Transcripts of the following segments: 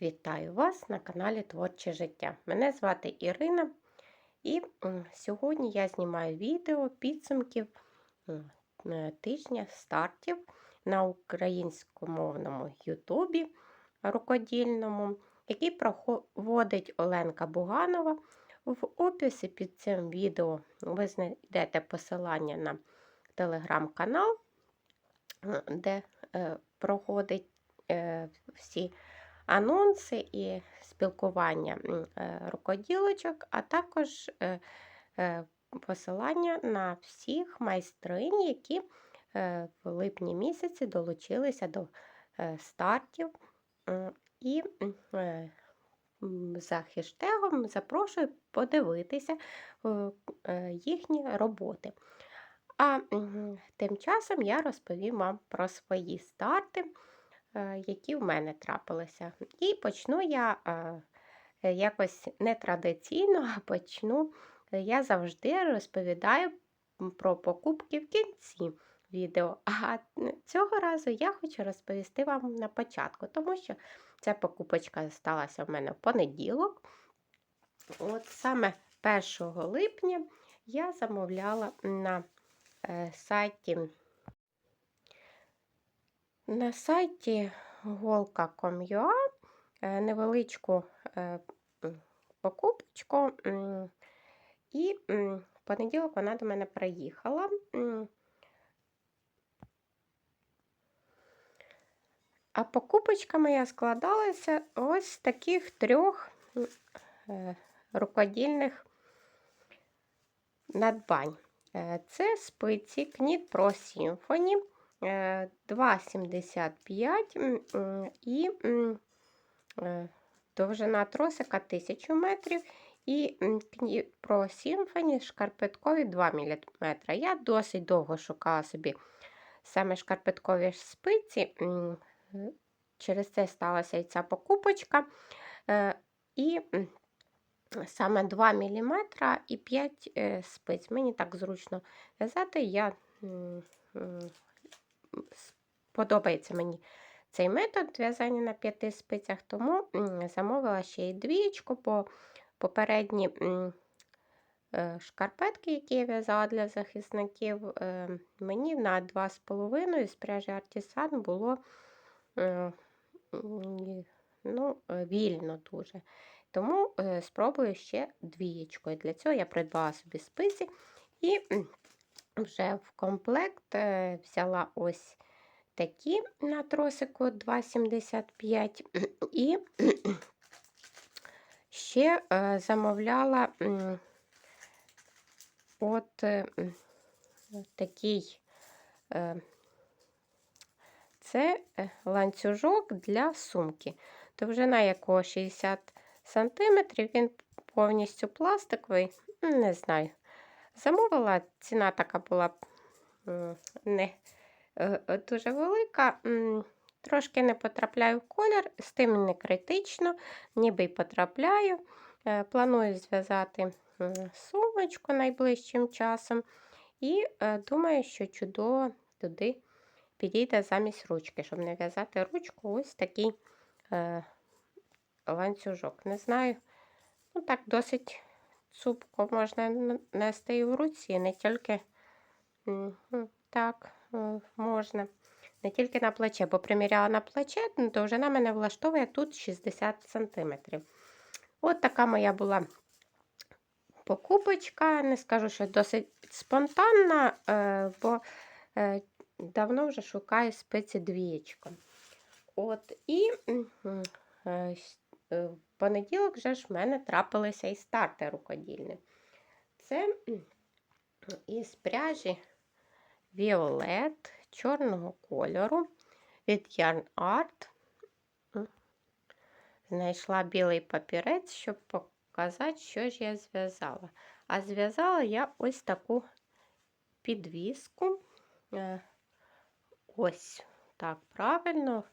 Вітаю вас на каналі Творче життя. Мене звати Ірина, і сьогодні я знімаю відео підсумків е, тижня стартів на українськомовному Ютубі рукодільному, який проводить Оленка Буганова. В описі під цим відео ви знайдете посилання на телеграм-канал, де е, проходить е, всі анонси і спілкування е, рукоділочок, а також е, е, посилання на всіх майстринь, які в липні місяці долучилися до стартів. І за хештегом запрошую подивитися е, їхні роботи. А тим часом я розповім вам про свої старти які в мене трапилися. І почну я е, якось нетрадиційно, а почну. е, Я завжди розповідаю про покупки в кінці відео. А цього разу я хочу розповісти вам на початку, тому що ця покупочка сталася в мене в понеділок. От саме 1 липня я замовляла на е, сайті на сайті голка.com.ua е, невеличку е, покупочку, і в понеділок вона до мене приїхала. А покупочка моя складалася ось з таких трьох е, рукодільних надбань. Це спиці Pro Symphony е, 2,75 м, м, і е, довжина тросика 1000 метрів. І м, Knit шкарпеткові 2 мм. Я досить довго шукала собі саме шкарпеткові спиці. е, Через це сталася і ця покупочка. Е, І саме 2 мм і 5 е, спиць. Мені так зручно в'язати. Я подобається мені цей метод в'язання на п'яти спицях, тому замовила ще й двієчку, бо попередні е, шкарпетки, які я в'язала для захисників, е, мені на 2,5 з пряжі Artisan було е, ну, вільно дуже. Тому спробую ще двієчкою. Для цього я придбала собі спиці і вже в комплект е, взяла ось такі на тросику 2,75 і ще е, замовляла от е, такий це ланцюжок для сумки, довжина якого 60 см, він повністю пластиковий, не знаю. Замовила, ціна така була не е, е, дуже велика. Трошки не потрапляю в колір, з тим не критично, ніби й потрапляю. Е, Планую зв'язати сумочку найближчим часом. І думаю, що чудово туди підійде замість ручки, щоб не в'язати ручку ось такий ланцюжок. Не знаю, ну так досить цупко можна нести і в руці, не тільки м, так е, можна. Не тільки на плече, бо приміряла на плече, ну, довжина мене влаштовує тут 60 см. От така моя була покупочка. Не скажу, що досить спонтанна, е, бо е, давно вже шукаю спиці двієчко. От, і в понеділок вже ж в мене трапилися і старти рукодільні. Це із пряжі Violet чорного кольору від Yarn Art. Знайшла білий папірець, щоб показати, що ж я зв'язала. А зв'язала я ось таку підвіску. Е, Ось так правильно.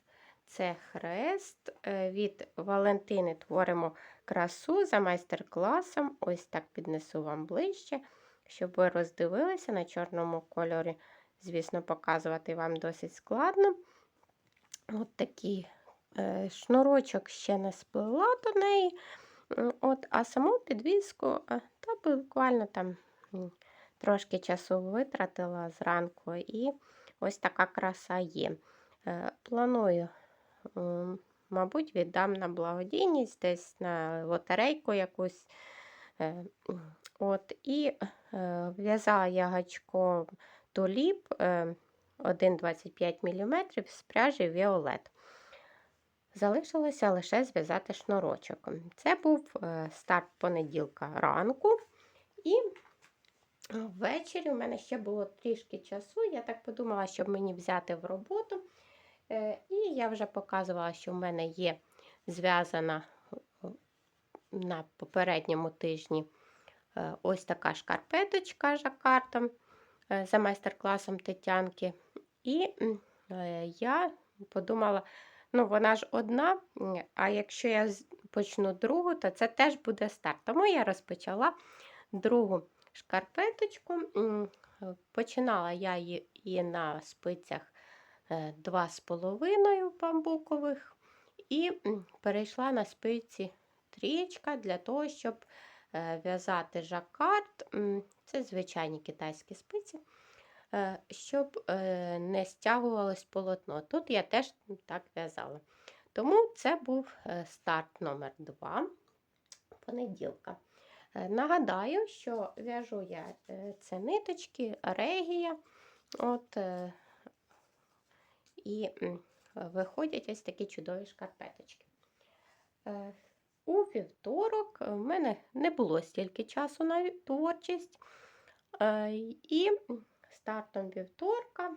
Це хрест. Е, Від Валентини творимо красу за майстер-класом. Ось так піднесу вам ближче, щоб ви роздивилися на чорному кольорі. Звісно, показувати вам досить складно. От такий е, шнурочок ще не сплела до неї. От, а саму підвіску е, та буквально там трошки часу витратила зранку, і ось така краса є. Планую, мабуть, віддам на благодійність, десь на лотерейку якусь. Е, От, і е, в'язала я гачком туліп е, 1,25 мм з пряжі Віолет. Залишилося лише зв'язати шнурочок. Це був е, старт понеділка ранку, і ввечері у мене ще було трішки часу. Я так подумала, щоб мені взяти в роботу. Е, І я вже показувала, що в мене є зв'язана на попередньому тижні е, ось така шкарпеточка жакартом е, за майстер-класом Тетянки. І я подумала, ну вона ж одна, а якщо я почну другу, то це теж буде старт. Тому я розпочала другу шкарпеточку. Починала я її на спицях 2,5 бамбукових, і перейшла на спиці трієчка для того, щоб е, в'язати жакард. Це звичайні китайські спиці, е, щоб е, не стягувалось полотно. Тут я теж так в'язала. Тому це був е, старт номер 2 понеділка. Е, Нагадаю, що в'яжу я е, це ниточки, регія. От, е, і виходять ось такі чудові шкарпеточки. Е, у вівторок е, в мене не було стільки часу на творчість. Е, і стартом вівторка,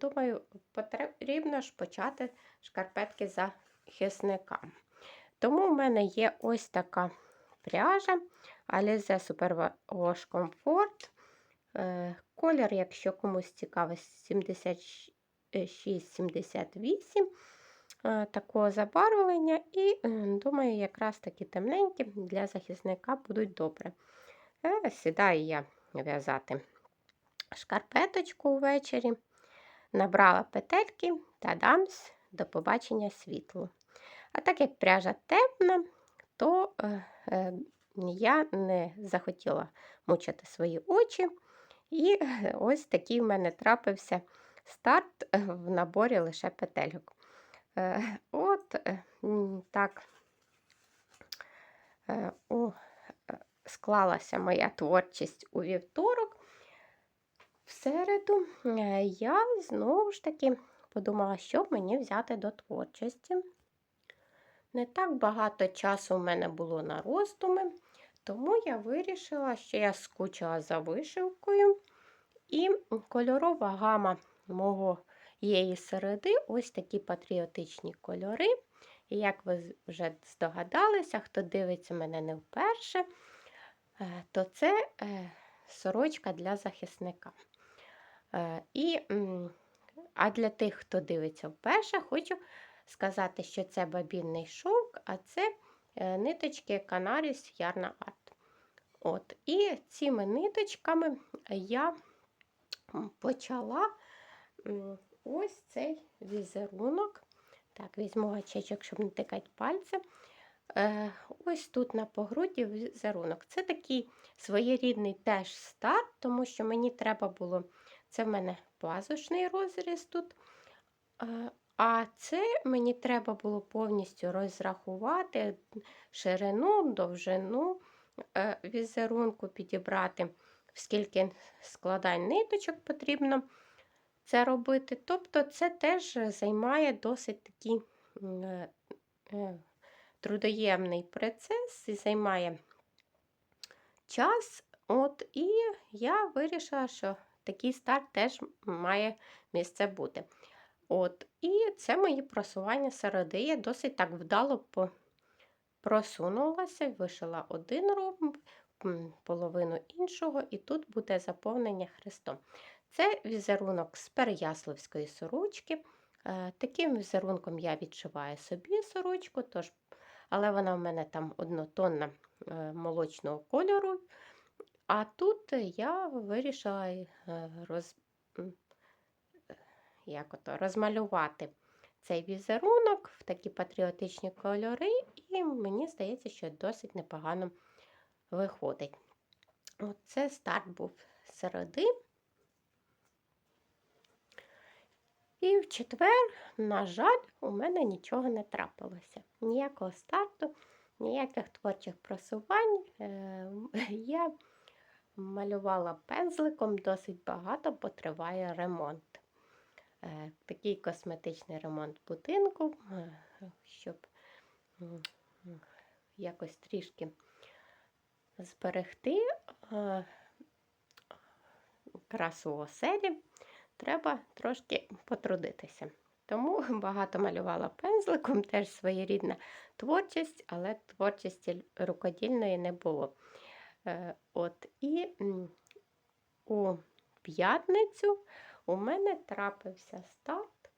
думаю, потрібно ж почати шкарпетки за хисника. Тому в мене є ось така пряжа Alize Superwash Comfort. Колір, якщо комусь цікавий, 76 Э, 6,78 э, такого забарвлення, і, э, думаю, якраз такі темненькі для захисника будуть добре. Сідаю я в'язати шкарпеточку ввечері, набрала петельки та дамсь до побачення світлу. А так як пряжа темна, то е, е, я не захотіла мучити свої очі. І е, ось такий в мене трапився старт е, в наборі лише петельок. Е, От е, так е, склалася моя творчість у вівторок. В середу я знову ж таки подумала, що мені взяти до творчості. Не так багато часу в мене було на роздуми, тому я вирішила, що я скучила за вишивкою. І кольорова гама мого середи ось такі патріотичні кольори. І як ви вже здогадалися, хто дивиться мене не вперше, е, то це е, сорочка для захисника. Е, І, а для тих, хто дивиться вперше, хочу сказати, що це бабінний шовк, а це ниточки Canaris Yarn Art. От, і цими ниточками я почала ось цей візерунок. Так, візьму гачечок, щоб не тикати пальцем. Е, ось тут на погруді візерунок. Це такий своєрідний теж старт, тому що мені треба було. Це в мене пазушний розріз тут. Е, а це мені треба було повністю розрахувати ширину, довжину е, візерунку, підібрати, скільки складань ниточок потрібно це робити. Тобто це теж займає досить такий е, е, трудоємний процес і займає час. От, І я вирішила, що такий старт теж має місце бути. От, І це мої просування середи. Я досить так вдало просунулася, вишила один ромб, половину іншого, і тут буде заповнення хрестом. Це візерунок з Переяславської сорочки, Е, Таким візерунком я відшиваю собі сорочку, тож, але вона в мене там однотонна е, молочного кольору. А тут я вирішила е, роз, як ото, розмалювати цей візерунок в такі патріотичні кольори, і мені здається, що досить непогано виходить. Оце старт був середи. І в четвер, на жаль, у мене нічого не трапилося. Ніякого старту, ніяких творчих просувань. Е, Я малювала пензликом досить багато, бо триває ремонт. Е, Такий косметичний ремонт будинку, е, щоб якось трішки зберегти красу оселі, треба трошки потрудитися. Тому багато малювала пензликом, теж своєрідна творчість, але творчості рукодільної не було. Е, От і у п'ятницю у мене трапився старт,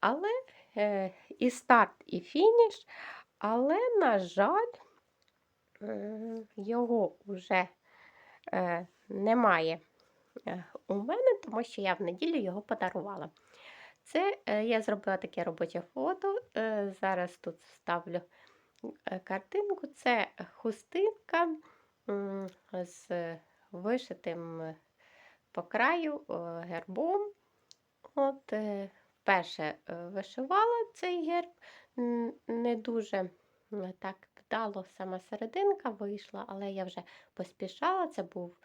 але е, і старт, і фініш, але, на жаль, його вже е, немає у мене, тому що я в неділю його подарувала. Це е, я зробила таке робоче фото. е, Зараз тут ставлю е, картинку. Це хустинка з вишитим е, по краю е, гербом. От е, Вперше е, вишивала цей герб, не дуже так вдало сама серединка вийшла, але я вже поспішала. Це був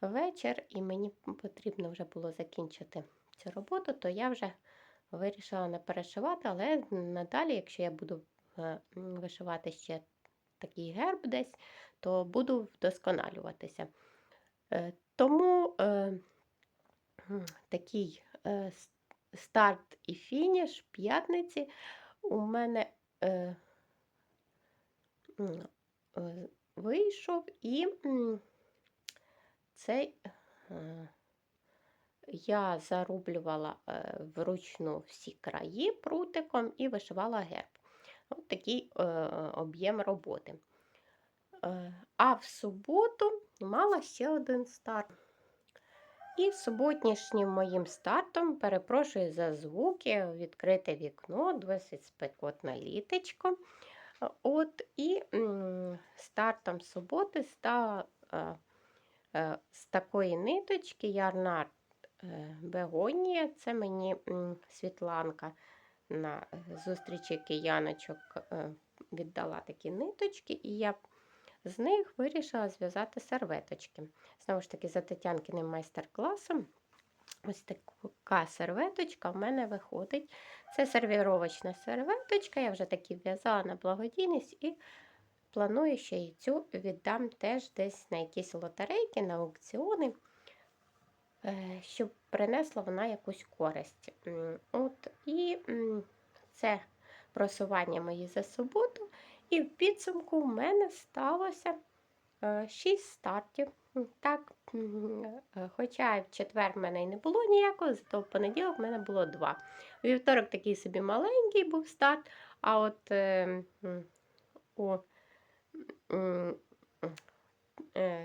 вечір, і мені потрібно вже було закінчити цю роботу, то я вже вирішила не перешивати, але надалі, якщо я буду е, вишивати ще такий герб десь, то буду вдосконалюватися. Е, Тому е, такий е, старт і фініш п'ятниці у мене е, е, вийшов і цей е, я зарублювала е, вручну всі краї прутиком і вишивала герб. От такий е, об'єм роботи. А в суботу мала ще один старт. І суботнішнім моїм стартом, перепрошую за звуки, відкрите вікно, досить спекотна літочко. Е, От, і стартом суботи стала з такої ниточки Ярнар е, Бегонія. Це мені Світланка на е, зустрічі кияночок е, віддала такі ниточки, і я з них вирішила зв'язати серветочки. Знову ж таки, за Тетянкиним майстер-класом. Ось така серветочка в мене виходить. Це сервіровочна серветочка. Я вже такі в'язала на благодійність і планую, що і цю віддам теж десь на якісь лотерейки, на аукціони, е, щоб принесла вона якусь користь. От, І це просування мої за суботу. І в підсумку в мене сталося 6 стартів. М, Так, е, хоча в четвер в мене й не було ніякого, зато в понеділок в мене було два. Вівторок такий собі маленький був старт, а от е, у е,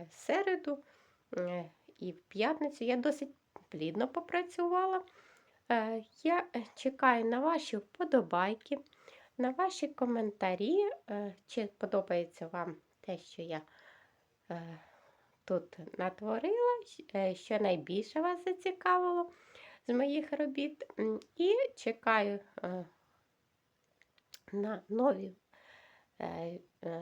середу е, і в п'ятницю я досить плідно попрацювала. Е, Я е, чекаю на ваші вподобайки, на ваші коментарі, е, чи подобається вам те, що я е, тут натворила, е, що найбільше вас зацікавило з моїх робіт. І чекаю е, на нові е, е,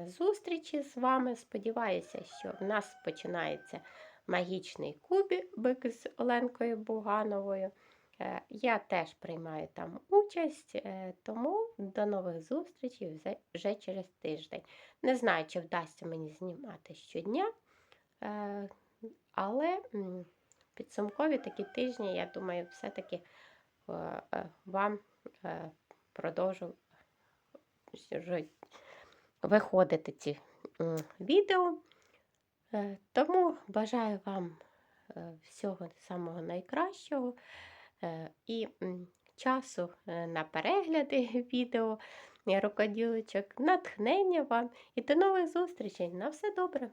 зустрічі з вами. Сподіваюся, що в нас починається магічний кубик з Оленкою Бугановою. Е, Я теж приймаю там участь, е, тому до нових зустрічей вже- через тиждень. Не знаю, чи вдасться мені знімати щодня, е, але підсумкові такі тижні, я думаю, все-таки е, е, вам е, продовжу виходити ці відео. Е, Тому бажаю вам е, всього самого найкращого е, і часу на перегляди відео, рукоділочок, натхнення вам і до нових зустрічей. На все добре!